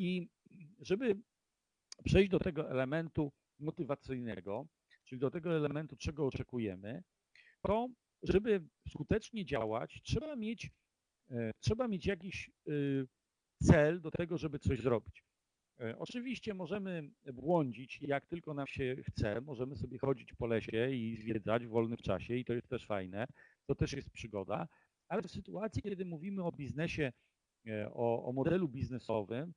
I żeby przejść do tego elementu motywacyjnego, czyli do tego elementu, czego oczekujemy, to żeby skutecznie działać, trzeba mieć, e, trzeba mieć jakiś y, cel do tego, żeby coś zrobić. E, oczywiście możemy błądzić jak tylko nam się chce, możemy sobie chodzić po lesie i zwiedzać w wolnym czasie i to jest też fajne, to też jest przygoda, ale w sytuacji, kiedy mówimy o biznesie, e, o, o modelu biznesowym,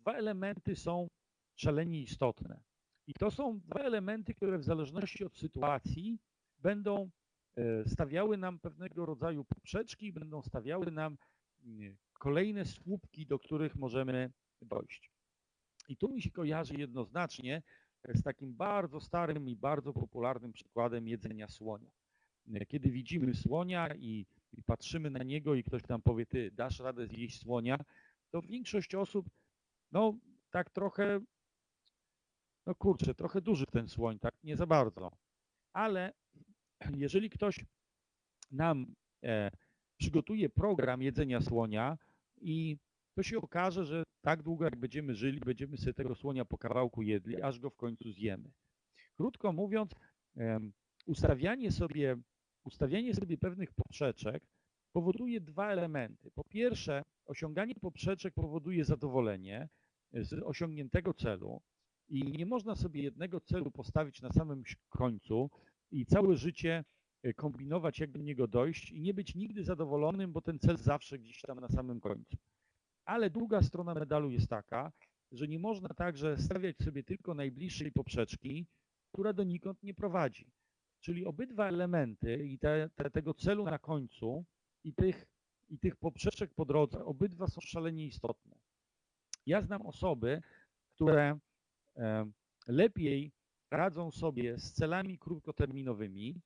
dwa elementy są szalenie istotne. I to są dwa elementy, które w zależności od sytuacji będą e, stawiały nam pewnego rodzaju poprzeczki, będą stawiały nam mm, kolejne słupki, do których możemy dojść. I tu mi się kojarzy jednoznacznie z takim bardzo starym i bardzo popularnym przykładem jedzenia słonia. E, kiedy widzimy słonia i, i patrzymy na niego i ktoś nam powie, ty dasz radę zjeść słonia, to większość osób, no tak trochę no kurczę, trochę duży ten słoń, tak nie za bardzo. Ale jeżeli ktoś nam e, przygotuje program jedzenia słonia i to się okaże, że tak długo jak będziemy żyli, będziemy sobie tego słonia po kawałku jedli, aż go w końcu zjemy. Krótko mówiąc, ustawianie sobie, ustawianie sobie pewnych poprzeczek powoduje dwa elementy. Po pierwsze, osiąganie poprzeczek powoduje zadowolenie z osiągniętego celu, i nie można sobie jednego celu postawić na samym końcu i całe życie e, kombinować, jak do niego dojść i nie być nigdy zadowolonym, bo ten cel zawsze gdzieś tam na samym końcu. Ale druga strona medalu jest taka, że nie można także stawiać sobie tylko najbliższej poprzeczki, która donikąd nie prowadzi. Czyli obydwa elementy i te, te, tego celu na końcu i tych, i tych poprzeczek po drodze, obydwa są szalenie istotne. Ja znam osoby, które lepiej radzą sobie z celami krótkoterminowymi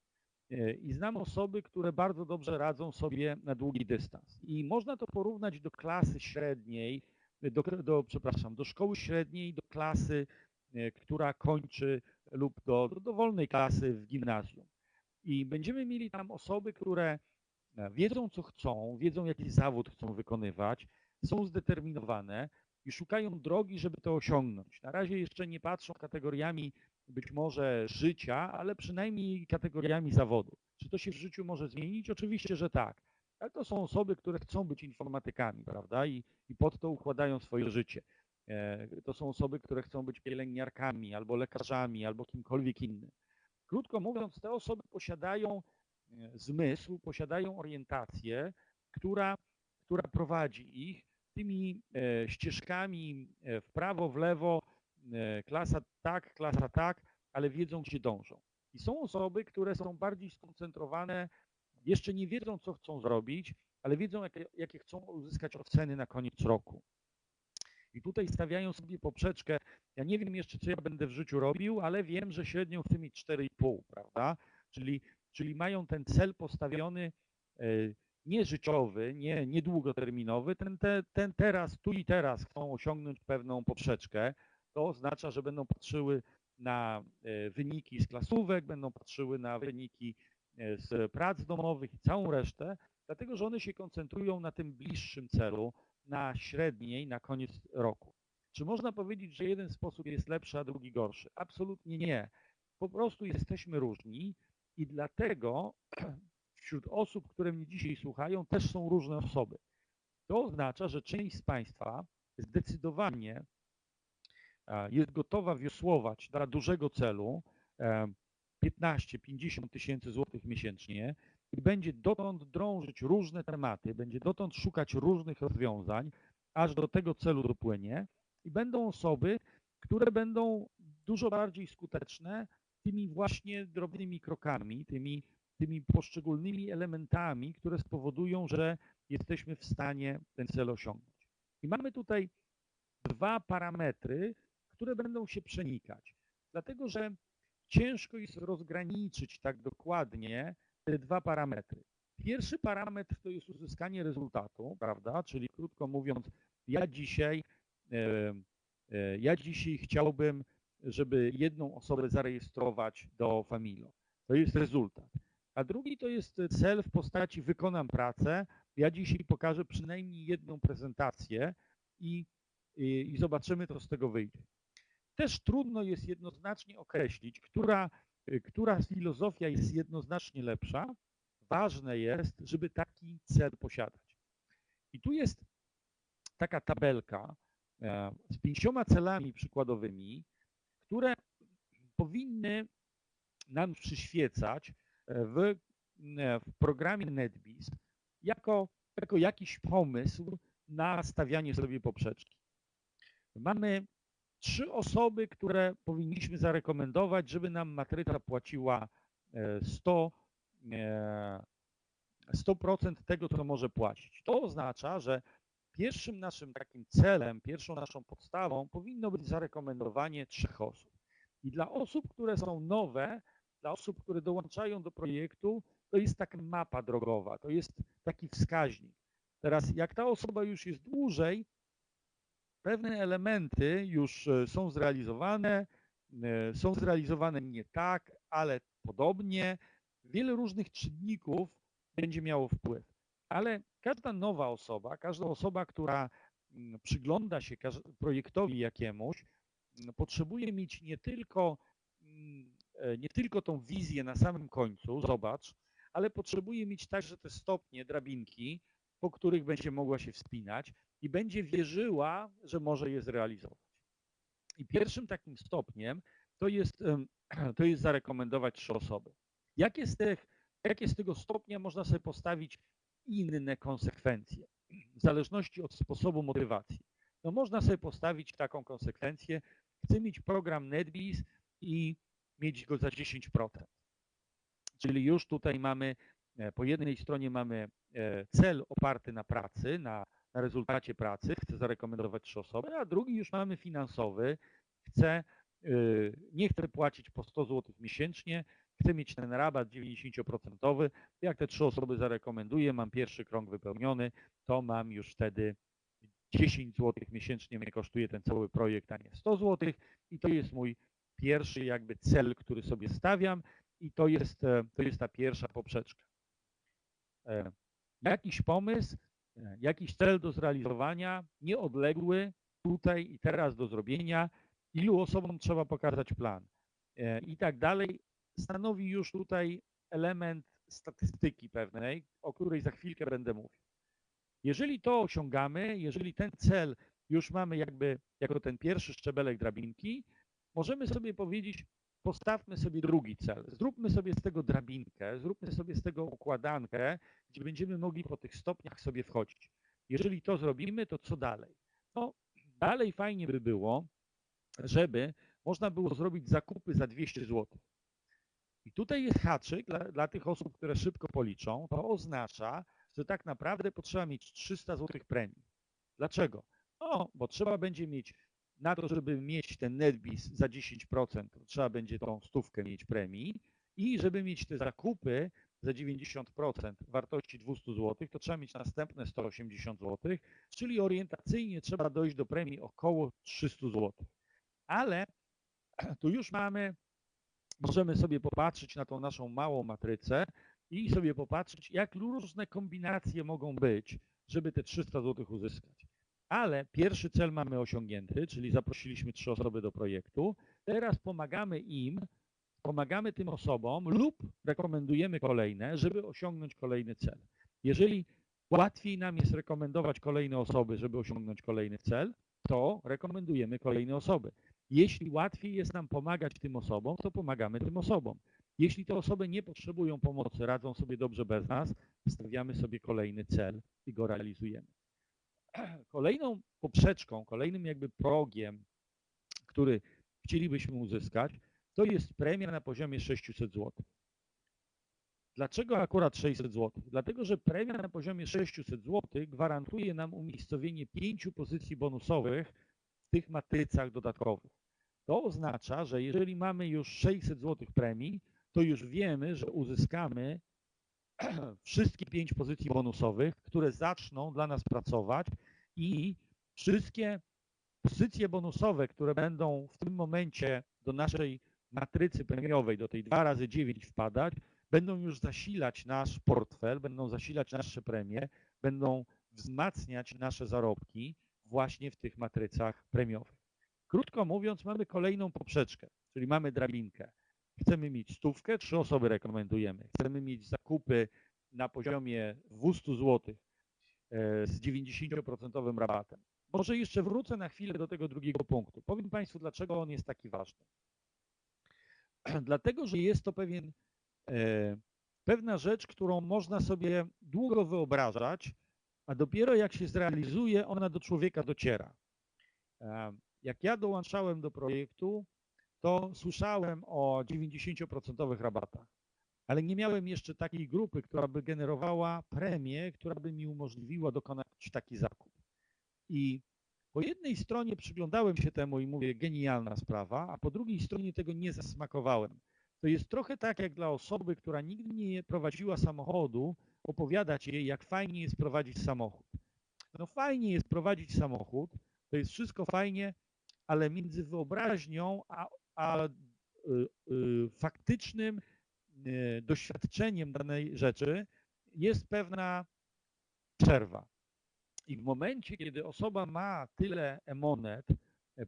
e, i znam osoby, które bardzo dobrze radzą sobie na długi dystans. I można to porównać do klasy średniej, do, do przepraszam, do szkoły średniej, do klasy, e, która kończy lub do, do dowolnej klasy w gimnazjum. I będziemy mieli tam osoby, które wiedzą, co chcą, wiedzą, jaki zawód chcą wykonywać, są zdeterminowane, i szukają drogi, żeby to osiągnąć. Na razie jeszcze nie patrzą kategoriami być może życia, ale przynajmniej kategoriami zawodu. Czy to się w życiu może zmienić? Oczywiście, że tak. Ale to są osoby, które chcą być informatykami, prawda? I, i pod to układają swoje życie. E, to są osoby, które chcą być pielęgniarkami, albo lekarzami, albo kimkolwiek innym. Krótko mówiąc, te osoby posiadają e, zmysł, posiadają orientację, która, która prowadzi ich tymi e, ścieżkami e, w prawo, w lewo, e, klasa tak, klasa tak, ale wiedzą, gdzie dążą. I są osoby, które są bardziej skoncentrowane, jeszcze nie wiedzą, co chcą zrobić, ale wiedzą, jakie, jakie chcą uzyskać oceny na koniec roku. I tutaj stawiają sobie poprzeczkę. Ja nie wiem jeszcze, co ja będę w życiu robił, ale wiem, że średnio chcę mieć 4,5, prawda? Czyli, czyli mają ten cel postawiony nie życiowy, nie, nie długoterminowy, ten, te, ten teraz, tu i teraz chcą osiągnąć pewną poprzeczkę, to oznacza, że będą patrzyły na e, wyniki z klasówek, będą patrzyły na wyniki e, z prac domowych i całą resztę, dlatego że one się koncentrują na tym bliższym celu, na średniej, na koniec roku. Czy można powiedzieć, że jeden sposób jest lepszy, a drugi gorszy? Absolutnie nie. Po prostu jesteśmy różni i dlatego wśród osób, które mnie dzisiaj słuchają, też są różne osoby. To oznacza, że część z Państwa zdecydowanie jest gotowa wiosłować dla dużego celu 15-50 tysięcy złotych miesięcznie i będzie dotąd drążyć różne tematy, będzie dotąd szukać różnych rozwiązań, aż do tego celu dopłynie i będą osoby, które będą dużo bardziej skuteczne tymi właśnie drobnymi krokami, tymi tymi poszczególnymi elementami, które spowodują, że jesteśmy w stanie ten cel osiągnąć. I mamy tutaj dwa parametry, które będą się przenikać, dlatego że ciężko jest rozgraniczyć tak dokładnie te dwa parametry. Pierwszy parametr to jest uzyskanie rezultatu, prawda? Czyli krótko mówiąc, ja dzisiaj, e, e, ja dzisiaj chciałbym, żeby jedną osobę zarejestrować do Familo. To jest rezultat a drugi to jest cel w postaci wykonam pracę. Ja dzisiaj pokażę przynajmniej jedną prezentację i i, i zobaczymy, co z tego wyjdzie. Też trudno jest jednoznacznie określić, która, która filozofia jest jednoznacznie lepsza. Ważne jest, żeby taki cel posiadać. I tu jest taka tabelka e, z pięcioma celami przykładowymi, które powinny nam przyświecać e, w, e, w programie NetBeast jako, jako jakiś pomysł na stawianie sobie poprzeczki. Mamy trzy osoby, które powinniśmy zarekomendować, żeby nam matryca płaciła 100, 100% tego, co może płacić. To oznacza, że pierwszym naszym takim celem, pierwszą naszą podstawą powinno być zarekomendowanie trzech osób. I dla osób, które są nowe, dla osób, które dołączają do projektu, to jest taka mapa drogowa, to jest taki wskaźnik. Teraz jak ta osoba już jest dłużej, pewne elementy już e, są zrealizowane, e, są zrealizowane nie tak, ale podobnie. Wiele różnych czynników będzie miało wpływ. Ale każda nowa osoba, każda osoba, która mm, przygląda się projektowi jakiemuś, mm, potrzebuje mieć nie tylko, mm, e, nie tylko tą wizję na samym końcu, zobacz, ale potrzebuje mieć także te stopnie, drabinki, po których będzie mogła się wspinać i będzie wierzyła, że może je zrealizować. I pierwszym takim stopniem to jest, to jest zarekomendować trzy osoby. Jakie z, tych, jakie z tego stopnia można sobie postawić inne konsekwencje, w zależności od sposobu motywacji. No można sobie postawić taką konsekwencję, chcę mieć program NetBees i mieć go za 10%. Czyli już tutaj mamy, e, po jednej stronie mamy e, cel oparty na pracy, na, na rezultacie pracy, chcę zarekomendować trzy osoby, a drugi już mamy finansowy, chcę, e, nie chcę płacić po 100 zł miesięcznie, chcę mieć ten rabat 90%, jak te trzy osoby zarekomenduję, mam pierwszy krąg wypełniony, to mam już wtedy 10 zł miesięcznie mnie kosztuje ten cały projekt, a nie 100 zł i to jest mój pierwszy jakby cel, który sobie stawiam i to jest, e, to jest ta pierwsza poprzeczka. E, jakiś pomysł, e, jakiś cel do zrealizowania, nieodległy tutaj i teraz do zrobienia, ilu osobom trzeba pokazać plan? I tak dalej, stanowi już tutaj element statystyki pewnej, o której za chwilkę będę mówił. Jeżeli to osiągamy, jeżeli ten cel już mamy jakby jako ten pierwszy szczebelek drabinki, możemy sobie powiedzieć, postawmy sobie drugi cel. Zróbmy sobie z tego drabinkę, zróbmy sobie z tego układankę, gdzie będziemy mogli po tych stopniach sobie wchodzić. Jeżeli to zrobimy, to co dalej? No, dalej fajnie by było, żeby można było zrobić zakupy za 200 zł. I tutaj jest haczyk dla, dla tych osób, które szybko policzą. To oznacza, że tak naprawdę potrzeba mieć 300 zł premii. Dlaczego? No, bo trzeba będzie mieć na to, żeby mieć ten netbis za 10%, to trzeba będzie tą stówkę mieć premii i żeby mieć te zakupy za 90% wartości 200 zł, to trzeba mieć następne 180 zł, czyli orientacyjnie trzeba dojść do premii około 300 zł. Ale tu już mamy możemy sobie popatrzeć na tą naszą małą matrycę i sobie popatrzeć, jak różne kombinacje mogą być, żeby te 300 zł uzyskać. Ale pierwszy cel mamy osiągnięty, czyli zaprosiliśmy trzy osoby do projektu. Teraz pomagamy im, pomagamy tym osobom lub rekomendujemy kolejne, żeby osiągnąć kolejny cel. Jeżeli łatwiej nam jest rekomendować kolejne osoby, żeby osiągnąć kolejny cel, to rekomendujemy kolejne osoby. Jeśli łatwiej jest nam pomagać tym osobom, to pomagamy tym osobom. Jeśli te osoby nie potrzebują pomocy, radzą sobie dobrze bez nas, stawiamy sobie kolejny cel i go realizujemy. Kolejną poprzeczką, kolejnym jakby progiem, który chcielibyśmy uzyskać, to jest premia na poziomie 600 zł. Dlaczego akurat 600 zł? Dlatego, że premia na poziomie 600 zł gwarantuje nam umiejscowienie pięciu pozycji bonusowych tych matrycach dodatkowych. To oznacza, że jeżeli mamy już 600 zł premii, to już wiemy, że uzyskamy wszystkie pięć pozycji bonusowych, które zaczną dla nas pracować i wszystkie pozycje bonusowe, które będą w tym momencie do naszej matrycy premiowej, do tej 2 razy 9 wpadać, będą już zasilać nasz portfel, będą zasilać nasze premie, będą wzmacniać nasze zarobki właśnie w tych matrycach premiowych. Krótko mówiąc, mamy kolejną poprzeczkę, czyli mamy drabinkę. Chcemy mieć stówkę, trzy osoby rekomendujemy. Chcemy mieć zakupy na poziomie 200 zł e, z 90% rabatem. Może jeszcze wrócę na chwilę do tego drugiego punktu. Powiem Państwu, dlaczego on jest taki ważny. Dlatego, że jest to pewien, e, pewna rzecz, którą można sobie długo wyobrażać, a dopiero jak się zrealizuje, ona do człowieka dociera. Jak ja dołączałem do projektu, to słyszałem o 90% rabatach, ale nie miałem jeszcze takiej grupy, która by generowała premię, która by mi umożliwiła dokonać taki zakup. I po jednej stronie przyglądałem się temu i mówię, genialna sprawa, a po drugiej stronie tego nie zasmakowałem. To jest trochę tak jak dla osoby, która nigdy nie prowadziła samochodu, opowiadać jej, jak fajnie jest prowadzić samochód. No fajnie jest prowadzić samochód, to jest wszystko fajnie, ale między wyobraźnią a, a y, y, faktycznym y, doświadczeniem danej rzeczy jest pewna przerwa. I w momencie, kiedy osoba ma tyle emonet,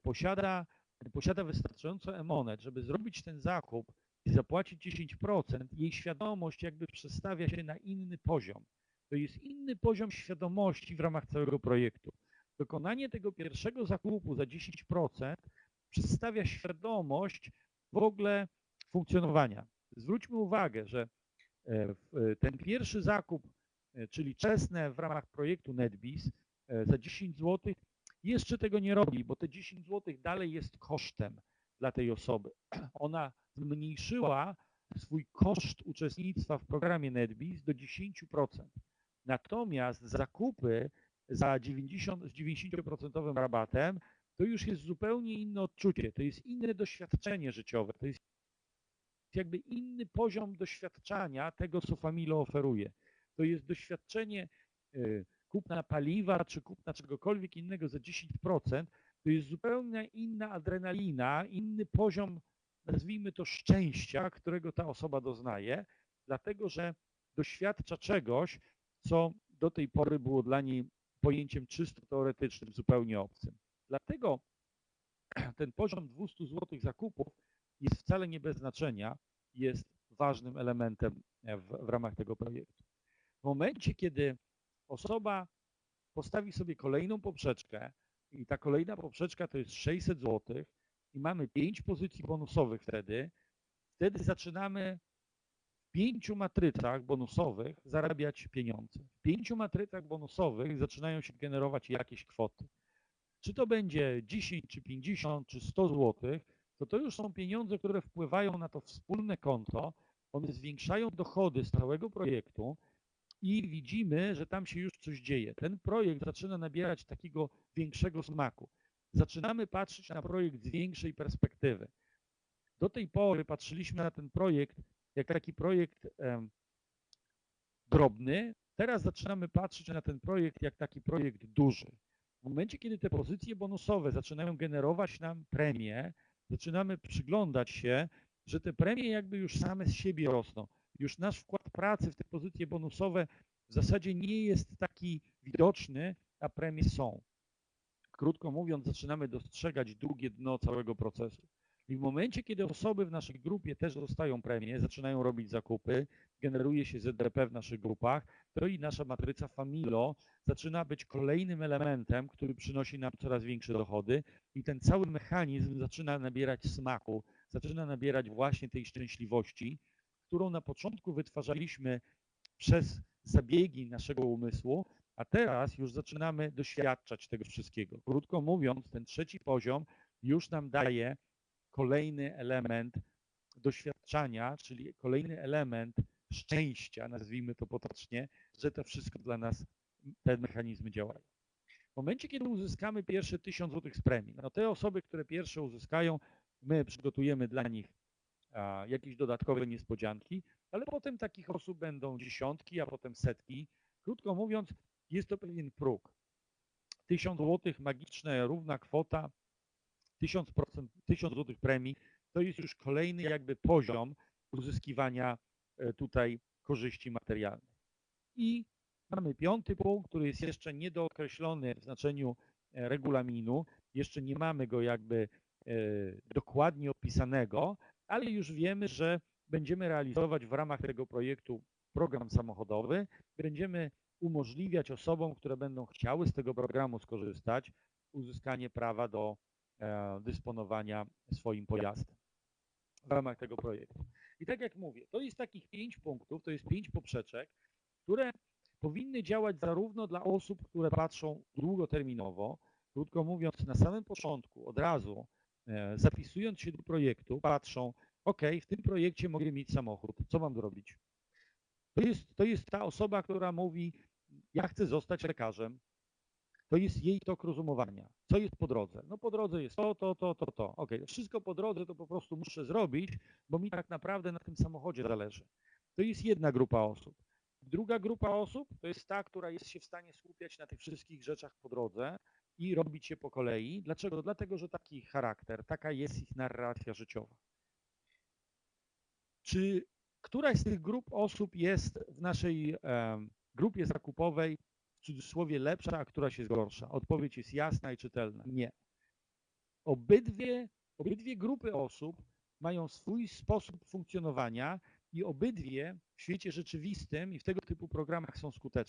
posiada, posiada wystarczająco emonet, żeby zrobić ten zakup i zapłacić 10%, jej świadomość jakby przestawia się na inny poziom. To jest inny poziom świadomości w ramach całego projektu. Dokonanie tego pierwszego zakupu za 10% przedstawia świadomość w ogóle funkcjonowania. Zwróćmy uwagę, że e, ten pierwszy zakup E, czyli czesne w ramach projektu NetBiz e, za 10 zł jeszcze tego nie robi, bo te 10 zł dalej jest kosztem dla tej osoby. Ona zmniejszyła swój koszt uczestnictwa w programie NetBiz do 10%. Natomiast zakupy za 90, z 90% rabatem to już jest zupełnie inne odczucie, to jest inne doświadczenie życiowe, to jest jakby inny poziom doświadczania tego, co Familo oferuje to jest doświadczenie e, kupna paliwa czy kupna czegokolwiek innego za 10%, to jest zupełnie inna adrenalina, inny poziom, nazwijmy to szczęścia, którego ta osoba doznaje, dlatego że doświadcza czegoś, co do tej pory było dla niej pojęciem czysto teoretycznym, zupełnie obcym. Dlatego ten poziom 200 zł zakupów jest wcale nie bez znaczenia, jest ważnym elementem w, w ramach tego projektu. W momencie, kiedy osoba postawi sobie kolejną poprzeczkę i ta kolejna poprzeczka to jest 600 zł i mamy 5 pozycji bonusowych wtedy, wtedy zaczynamy w pięciu matrycach bonusowych zarabiać pieniądze. W pięciu matrycach bonusowych zaczynają się generować jakieś kwoty. Czy to będzie 10, czy 50, czy 100 zł, to to już są pieniądze, które wpływają na to wspólne konto, one zwiększają dochody z całego projektu, i widzimy, że tam się już coś dzieje. Ten projekt zaczyna nabierać takiego większego smaku. Zaczynamy patrzeć na projekt z większej perspektywy. Do tej pory patrzyliśmy na ten projekt jak taki projekt drobny. Teraz zaczynamy patrzeć na ten projekt jak taki projekt duży. W momencie, kiedy te pozycje bonusowe zaczynają generować nam premie, zaczynamy przyglądać się, że te premie jakby już same z siebie rosną już nasz wkład pracy w te pozycje bonusowe w zasadzie nie jest taki widoczny, a premie są. Krótko mówiąc, zaczynamy dostrzegać drugie dno całego procesu. I w momencie, kiedy osoby w naszej grupie też dostają premię, zaczynają robić zakupy, generuje się ZDP w naszych grupach, to i nasza matryca Familo zaczyna być kolejnym elementem, który przynosi nam coraz większe dochody i ten cały mechanizm zaczyna nabierać smaku, zaczyna nabierać właśnie tej szczęśliwości, którą na początku wytwarzaliśmy przez zabiegi naszego umysłu, a teraz już zaczynamy doświadczać tego wszystkiego. Krótko mówiąc, ten trzeci poziom już nam daje kolejny element doświadczania, czyli kolejny element szczęścia, nazwijmy to potocznie, że to wszystko dla nas, te mechanizmy działają. W momencie, kiedy uzyskamy pierwsze 1000 zł z premii, no te osoby, które pierwsze uzyskają, my przygotujemy dla nich jakieś dodatkowe niespodzianki, ale potem takich osób będą dziesiątki, a potem setki. Krótko mówiąc, jest to pewien próg. 1000 zł, magiczna, równa kwota, 1000, 1000 zł premii, to jest już kolejny jakby poziom uzyskiwania e, tutaj korzyści materialnych. I mamy piąty punkt, który jest jeszcze niedookreślony w znaczeniu e, regulaminu. Jeszcze nie mamy go jakby e, dokładnie opisanego, ale już wiemy, że będziemy realizować w ramach tego projektu program samochodowy. Będziemy umożliwiać osobom, które będą chciały z tego programu skorzystać, uzyskanie prawa do e, dysponowania swoim pojazdem w ramach tego projektu. I tak jak mówię, to jest takich pięć punktów, to jest pięć poprzeczek, które powinny działać zarówno dla osób, które patrzą długoterminowo, krótko mówiąc, na samym początku, od razu zapisując się do projektu, patrzą, OK, w tym projekcie mogę mieć samochód, co mam zrobić? To jest, to jest ta osoba, która mówi, ja chcę zostać lekarzem. To jest jej tok rozumowania. Co jest po drodze? No po drodze jest to, to, to, to, to. OK, wszystko po drodze to po prostu muszę zrobić, bo mi tak naprawdę na tym samochodzie zależy. To jest jedna grupa osób. Druga grupa osób to jest ta, która jest się w stanie skupiać na tych wszystkich rzeczach po drodze i robić je po kolei. Dlaczego? Dlatego, że taki charakter, taka jest ich narracja życiowa. Czy któraś z tych grup osób jest w naszej grupie zakupowej w cudzysłowie lepsza, a któraś jest gorsza? Odpowiedź jest jasna i czytelna. Nie. Obydwie, obydwie grupy osób mają swój sposób funkcjonowania i obydwie w świecie rzeczywistym i w tego typu programach są skuteczne.